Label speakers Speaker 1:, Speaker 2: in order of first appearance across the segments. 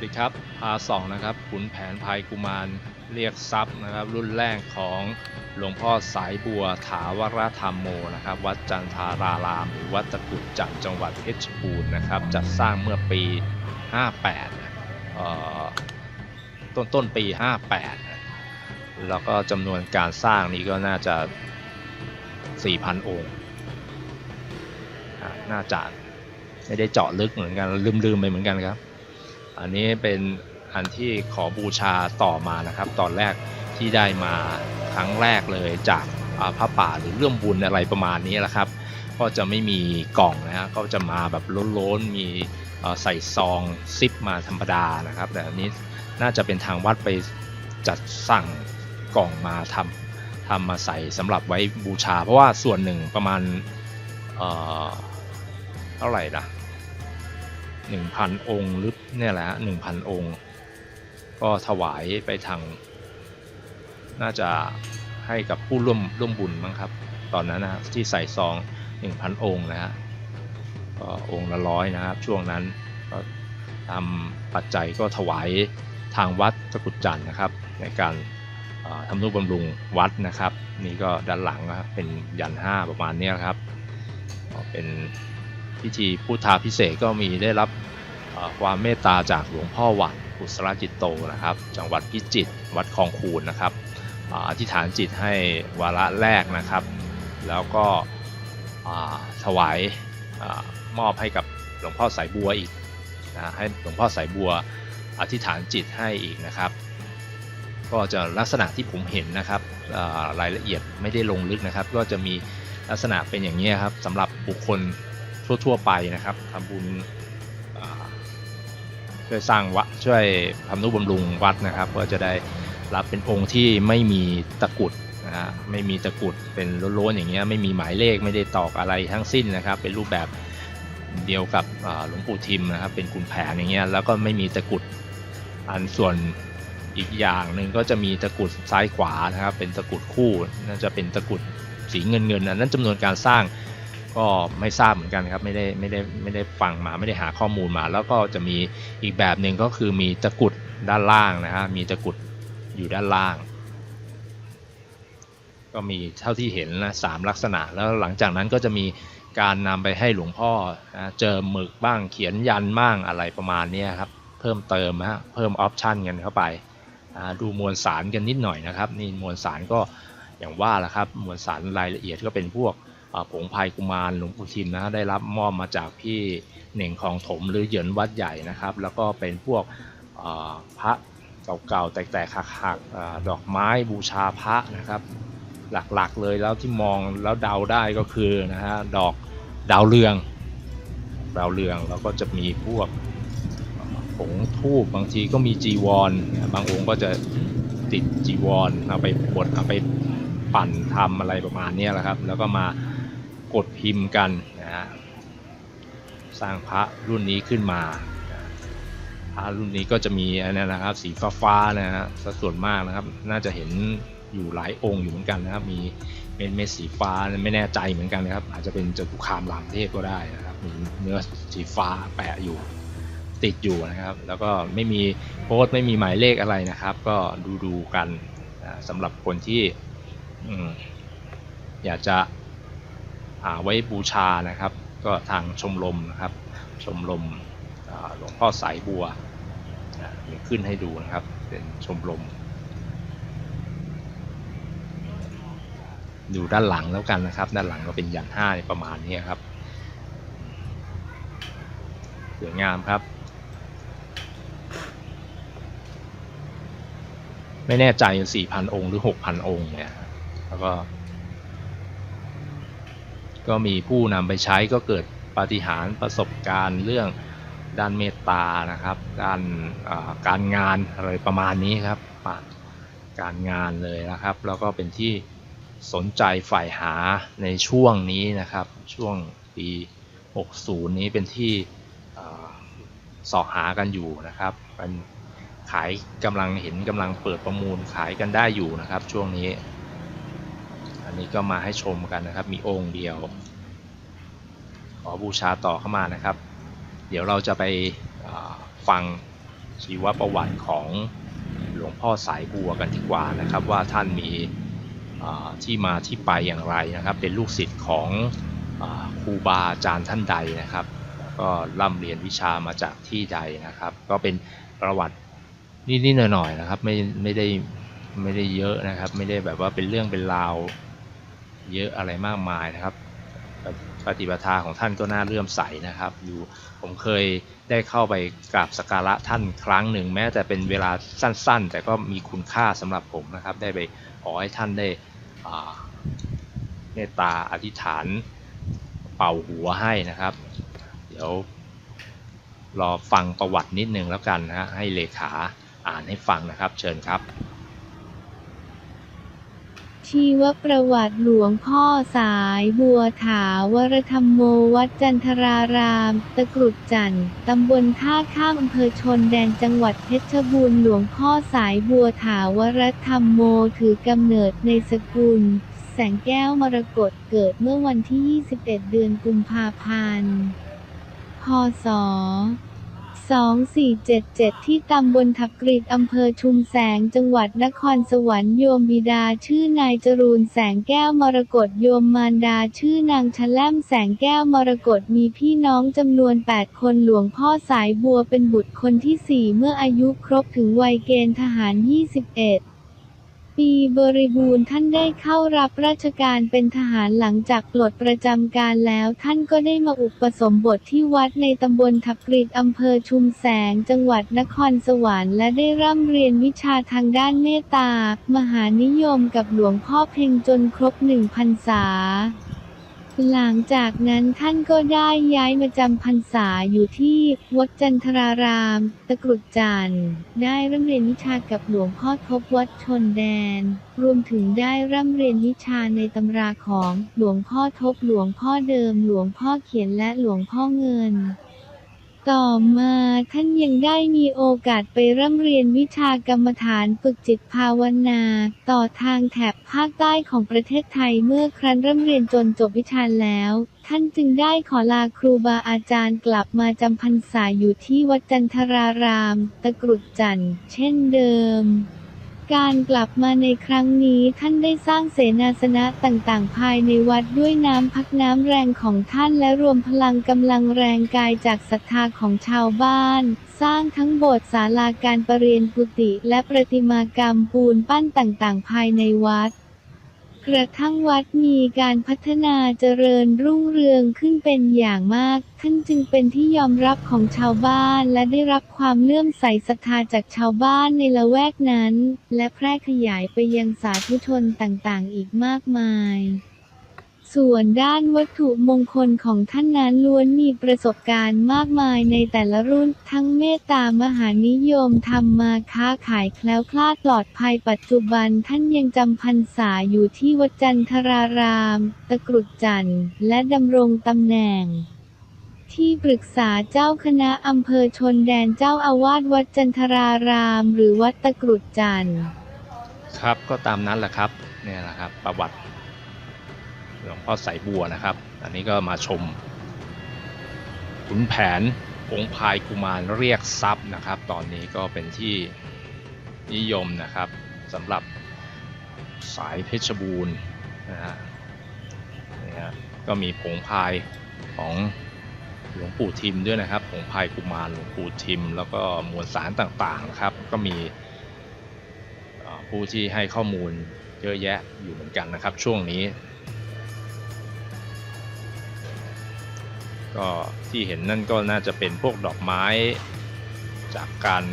Speaker 1: วัสดีครับพาสองนะครับขุนแผนภัยกุมารเรียกทรัพย์นะครับ รุ่นแรกของหลวงพ่อสายบัวถาวรธรรมโมนะครับ วัดจันทาราราม หรือวัดตะกุดจักรจังหวัดเพชรบูรณ์นะครับ จัดสร้างเมื่อปี 58 ต้นต้นปี 58 แล้วก็จำนวนการสร้างนี้ก็น่าจะ 4,000 องค์อ่าน่าจะไม่ได้เจาะลึกเหมือนกันลืมๆไปเหมือนกันครับ อันนี้เป็นอันที่ขอบูชาต่อมานะครับ ตอนแรกที่ได้มาครั้งแรกเลยจากอ่าพระป่าหรือเรื่องบุญอะไรประมาณนี้แหละครับ ก็จะไม่มีกล่องนะฮะก็จะมาแบบล้นๆมีใส่ซองซิปมาธรรมดานะครับ แต่อันนี้น่าจะเป็นทางวัดไปจัดสั่งกล่องมาทำทำมาใส่สำหรับไว้บูชา เพราะว่าส่วนหนึ่งประมาณเอ่อเท่าไหร่นะ 1,000 องค์หรือเนี่ยแหละฮะ1,000องค์ ก็ถวายไปทาง น่าจะให้กับผู้ร่วมร่วมบุญมั้งครับ ตอนนั้นนะที่ใส่ซอง 1,000 องค์นะฮะก็องค์ละร้อยนะครับ ช่วงนั้นก็ทำปัจจัยก็ถวายทางวัดตะกรุดจันทร์นะครับ ในการทำนุบำรุงวัดนะครับ นี่ก็ด้านหลังนะเป็นยันห้าประมาณนี้ครับเป็น พิธีพุทธาพิเศษก็มีได้รับความเมตตาจากหลวงพ่อวัดกุศลจิตโตนะครับ จังหวัดพิจิตรวัดคลองคูนนะครับอธิษฐานจิตให้วาระแรกนะครับ แล้วก็ถวายอมอบให้กับหลวงพ่อสายบัวอีกนะให้หลวงพ่อสายบัวอธิษฐานจิตให้อีกนะครับ ก็จะลักษณะที่ผมเห็นนะครับรายละเอียดไม่ได้ลงลึกนะครับ ก็จะมีลักษณะเป็นอย่างนี้ครับสำหรับบุคคล ทั่ว ๆ ไปนะครับทำบุญช่วยสร้างวัดช่วยทำนุบำรุงวัดนะครับ ก็จะได้รับเป็นองค์ที่ไม่มีตะกุดนะฮะไม่มีตะกุดเป็นโล้นๆอย่างเงี้ยไม่มีหมายเลขไม่ได้ตอกอะไรทั้งสิ้นนะครับ เป็นรูปแบบเดียวกับหลวงปู่ทิมนะครับ เป็นคุณแผนอย่างเงี้ยแล้วก็ไม่มีตะกุดอันส่วนอีกอย่างหนึ่งก็จะมีตะกุดซ้ายขวานะครับ เป็นตะกุดคู่น่าจะเป็นตะกุดสีเงินเงินๆอันนั้นจำนวนการสร้าง ก็ไม่ทราบเหมือนกันครับไม่ได้ไม่ได้ไม่ได้ฟังมาไม่ได้หาข้อมูลมา แล้วก็จะมีอีกแบบหนึ่งก็คือมีตะกุดด้านล่างนะฮะมีตะกุดอยู่ด้านล่าง ก็มีเท่าที่เห็นนะสามลักษณะ แล้วหลังจากนั้นก็จะมีการนำไปให้หลวงพ่อนะเจอหมึกบ้างเขียนยันบ้างอะไรประมาณนี้ครับเพิ่มเติมฮะเพิ่มออปชันกันเข้าไปดูมวลสารกันนิดหน่อยนะครับนี่มวลสารก็อย่างว่าแหละครับมวลสารรายละเอียดก็เป็นพวก ผงพายกุมารหลวงปู่ทิมนะได้รับมอบมาจากพี่เหน่งของถมหรือเหยินวัดใหญ่นะครับ แล้วก็เป็นพวกพระเก่าๆแตกๆหักๆอ่าดอกไม้บูชาพระนะครับ หลักๆเลยแล้วที่มองแล้วเดาได้ก็คือนะฮะดอกดาวเรืองดาวเรืองแล้วก็จะมีพวกผงทูบบางทีก็มีจีวรบางองค์ก็จะติดจีวรเอาไปบดเอาไปปั่นทำอะไรประมาณนี้แหละครับ แล้วก็มา กดพิมพ์กันนะฮะสร้างพระรุ่นนี้ขึ้นมาพระรุ่นนี้ก็จะมีอันนี้นะครับ สีฟ้าฟ้าๆนะฮะสัดส่วนมากนะครับ น่าจะเห็นอยู่หลายองค์อยู่เหมือนกันนะครับ มีเม็ดเม็ดสีฟ้าไม่แน่ใจเหมือนกันนะครับ อาจจะเป็นจตุคามรามเทพก็ได้นะครับ มีเนื้อสีฟ้าแปะอยู่ติดอยู่นะครับ แล้วก็ไม่มีโพสต์ไม่มีหมายเลขอะไรนะครับ ก็ดูดูกันนะสำหรับคนที่อยากจะ ไว้บูชานะครับ ก็ทางชมรมนะครับ ชมรมหลวงพ่อสายบัวมีขึ้นให้ดูนะครับ เป็นชมรมดูด้านหลังแล้วกันนะครับ ด้านหลังก็เป็นยันห้าประมาณนี้ครับสวยงามครับ ไม่แน่ใจ4,000องค์หรือ6,000องค์เนี่ยแล้วก็ ก็มีผู้นำไปใช้ก็เกิดปาฏิหาริย์ประสบการณ์เรื่องด้านเมตตานะครับ ด้านการงานอะไรประมาณนี้ครับการงานเลยนะครับ แล้วก็เป็นที่สนใจฝ่ายหาในช่วงนี้นะครับ ช่วงปี 60 นี้เป็นที่สอบหากันอยู่นะครับเป็นขายกำลังเห็นกำลังเปิดประมูลขายกันได้อยู่นะครับ ช่วงนี้ อันนี้ก็มาให้ชมกันนะครับ มีองค์เดียว ขอบูชาต่อเข้ามานะครับ เดี๋ยวเราจะไปฟังชีวประวัติของหลวงพ่อสายบัวกันดีกว่านะครับ ว่าท่านมีที่มาที่ไปอย่างไรนะครับ เป็นลูกศิษย์ของอครูบาอาจารย์ท่านใดนะครับ ก็ร่ำเรียนวิชามาจากที่ใดนะครับ ก็เป็นประวัตินิดๆหน่อยๆนะครับไม่ไม่ได้ไม่ได้เยอะนะครับ ไม่ได้แบบว่าเป็นเรื่องเป็นราว เยอะอะไรมากมายนะครับ ปฏิปทาของท่านก็น่าเลื่อมใสนะครับอยู่ผมเคยได้เข้าไปกราบสักการะท่านครั้งหนึ่ง แม้แต่เป็นเวลาสั้นๆ แต่ก็มีคุณค่าสำหรับผมนะครับ ได้ไปขอให้ท่านได้เมตตาอธิษฐานเป่าหัวให้นะครับ เดี๋ยวรอฟังประวัตินิดนึงแล้วกันนะฮะให้เลขาอ่านให้ฟังนะครับ เชิญครับ
Speaker 2: ชีวประวัติหลวงพ่อสายบัวถาวรธรรมโมวัดจันทราราม ตะกรุดจันทร์ตำบลท่าข้ามอำเภอชนแดนจังหวัดเพชรบูรณ์หลวงพ่อสายบัวถาวรธรรมโมถือกำเนิดในสกุล แสงแก้วมรกตเกิดเมื่อวันที่ 21 เดือนกุมภาพันธ์ พศ 2477 ที่ตำบลทับกรีดอำเภอชุมแสง จังหวัดนครสวรรค์โยมบิดาชื่อนายจรูนแสงแก้วมรกตโยมมารดาชื่อนางชะแลมแสงแก้วมรกตมีพี่น้องจำนวน 8 คนหลวงพ่อสายบัวเป็นบุตรคนที่ 4 เมื่ออายุครบถึงวัยเกณฑ์ทหาร 21 ปีบริบูรณ์ท่านได้เข้ารับราชการเป็นทหารหลังจากปลดประจำการแล้วท่านก็ได้มาอุปสมบทที่วัดในตำบลทับกริดอำเภอชุมแสงจังหวัดนครสวรรค์และได้ร่ำเรียนวิชาทางด้านเมตตา มหานิยมกับหลวงพ่อเพ่งจนครบหนึ่งพรรษา หลังจากนั้นท่านก็ได้ย้ายมาจำพรรษาอยู่ที่วัดจันทราราม ตะกรุดจันทร์ได้ร่ำเรียนวิชากับหลวงพ่อทบวัดชนแดน รวมถึงได้ร่ำเรียนวิชาในตำราของหลวงพ่อทบหลวงพ่อเดิม หลวงพ่อเขียนและหลวงพ่อเงิน ต่อมาท่านยังได้มีโอกาสไปร่ำเรียนวิชากรรมฐานฝึกจิตภาวนา ต่อทางแถบภาคใต้ของประเทศไทยเมื่อครั้นร่ำเรียนจนจบวิชาแล้ว ท่านจึงได้ขอลาครูบาอาจารย์กลับมาจำพรรษาอยู่ที่วัดจันทราราม ตะกรุดจันทร์เช่นเดิม การกลับมาในครั้งนี้ท่านได้สร้างเสนาสนะต่างๆ ภายในวัดด้วยน้ำพักน้ำแรงของท่านและรวมพลังกำลังแรงกายจากศรัทธาของชาวบ้าน สร้างทั้งโบสถ์ศาลาการประเรียนกุฏิและประติมากรรมปูนปั้นต่างๆ ภายในวัด กระทั่งวัดมีการพัฒนาเจริญรุ่งเรืองขึ้นเป็นอย่างมากท่านจึงเป็นที่ยอมรับของชาวบ้านและได้รับความเลื่อมใสศรัทธาจากชาวบ้านในละแวกนั้น และแพร่ขยายไปยังสาธุชนต่างๆ อีกมากมาย ส่วนด้านวัตถุมงคลของท่านนั้นล้วนมีประสบการณ์มากมายในแต่ละรุ่น ทั้งเมตตามหานิยมทำมาค้าขายแคล้วคลาดปลอดภัยปัจจุบันท่านยังจำพรรษาอยู่ที่วัดจันทราราม ตะกรุดจันทร์และดำรงตำแหน่งที่ปรึกษาเจ้าคณะอำเภอชนแดนเจ้าอาวาสวัดจันทราราม หรือวัดตะกรุดจันทร์
Speaker 1: ครับก็ตามนั้นแหละครับเนี่ยแหละครับประวัติ ลวงพ่อสายบัวนะครับ อันนี้ก็มาชมขุนแผนองค์พายกุมารเรียกทรัพย์นะครับ ตอนนี้ก็เป็นที่นิยมนะครับสำหรับสายเพชรบูรณ์นะฮะนี่ฮะก็มีผงพายของหลวงปู่ทิมด้วยนะครับผงพายกุมารหลวงปู่ทิม แล้วก็มวลสารต่างๆนะครับ ก็มีผู้ที่ให้ข้อมูลเยอะแยะอยู่เหมือนกันนะครับ ช่วงนี้ ก็ที่เห็นนั่นก็น่าจะเป็นพวกดอกไม้จากการ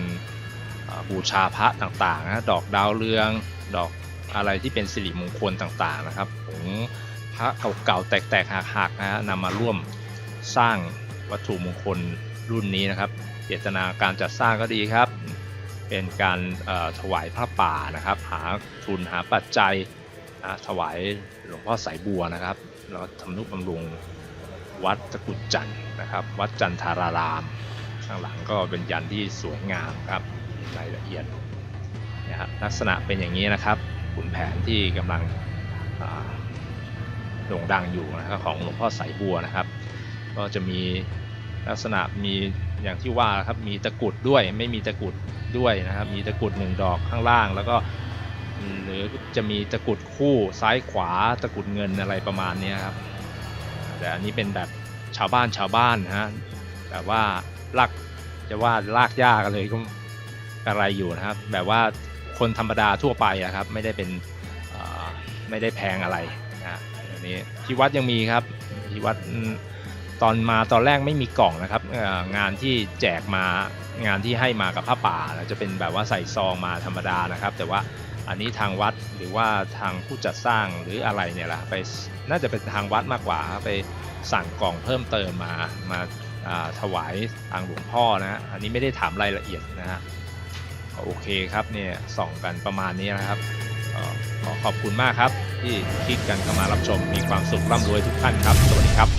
Speaker 1: บูชาพระต่างๆนะดอกดาวเรือง ดอกอะไรที่เป็นสิริมงคลต่างๆนะครับผงพระเก่าๆแตกๆหักๆนะฮะนำมาร่วมสร้างวัตถุมงคลรุ่นนี้นะครับ เจตนาการจัดสร้างก็ดีครับ เป็นการถวายพระป่านะครับ หาทุนหาปัจจัยถวายหลวงพ่อสายบัวนะครับแล้วทำนุบำรุง วัดตะกุดจันทร์นะครับ วัดจันทาราราม ข้างหลังก็เป็นยันที่สวยงามครับรายละเอียดนะครับลักษณะเป็นอย่างนี้นะครับขุนแผนที่กำลังโด่งดังอยู่นะครับของหลวงพ่อสายบัวนะครับ ก็จะมีลักษณะมีอย่างที่ว่าครับมีตะกุดด้วยไม่มีตะกุดด้วยนะครับ มีตะกุดหนึ่งดอกข้างล่าง แล้วก็หรือจะมีตะกุดคู่ซ้ายขวาตะกุดเงินอะไรประมาณนี้ครับ แต่อันนี้เป็นแบบชาวบ้านชาวบ้านนะฮะแบบว่าลากจะว่าลากยากเลยก็อะไรอยู่นะครับ แบบว่าคนธรรมดาทั่วไปอะครับ ไม่ได้เป็นไม่ได้แพงอะไรนะอันนี้ที่วัดยังมีครับที่วัดตอนมาตอนแรกไม่มีกล่องนะครับงานที่แจกมางานที่ให้มากับผ้าป่าจะเป็นแบบว่าใส่ซองมาธรรมดานะครับ แต่ว่า อันนี้ทางวัดหรือว่าทางผู้จัดสร้างหรืออะไรเนี่ยแหละไปน่าจะเป็นทางวัดมากกว่าไปสั่งกล่องเพิ่มเติมมามาถวายทางหลวงพ่อนะฮะอันนี้ไม่ได้ถามรายละเอียดนะฮะโอเคครับเนี่ยส่องกันประมาณนี้นะครับก็ขอขอบคุณมากครับที่คลิกกันเข้ามารับชมมีความสุขร่ำรวยทุกท่านครับ สวัสดีครับ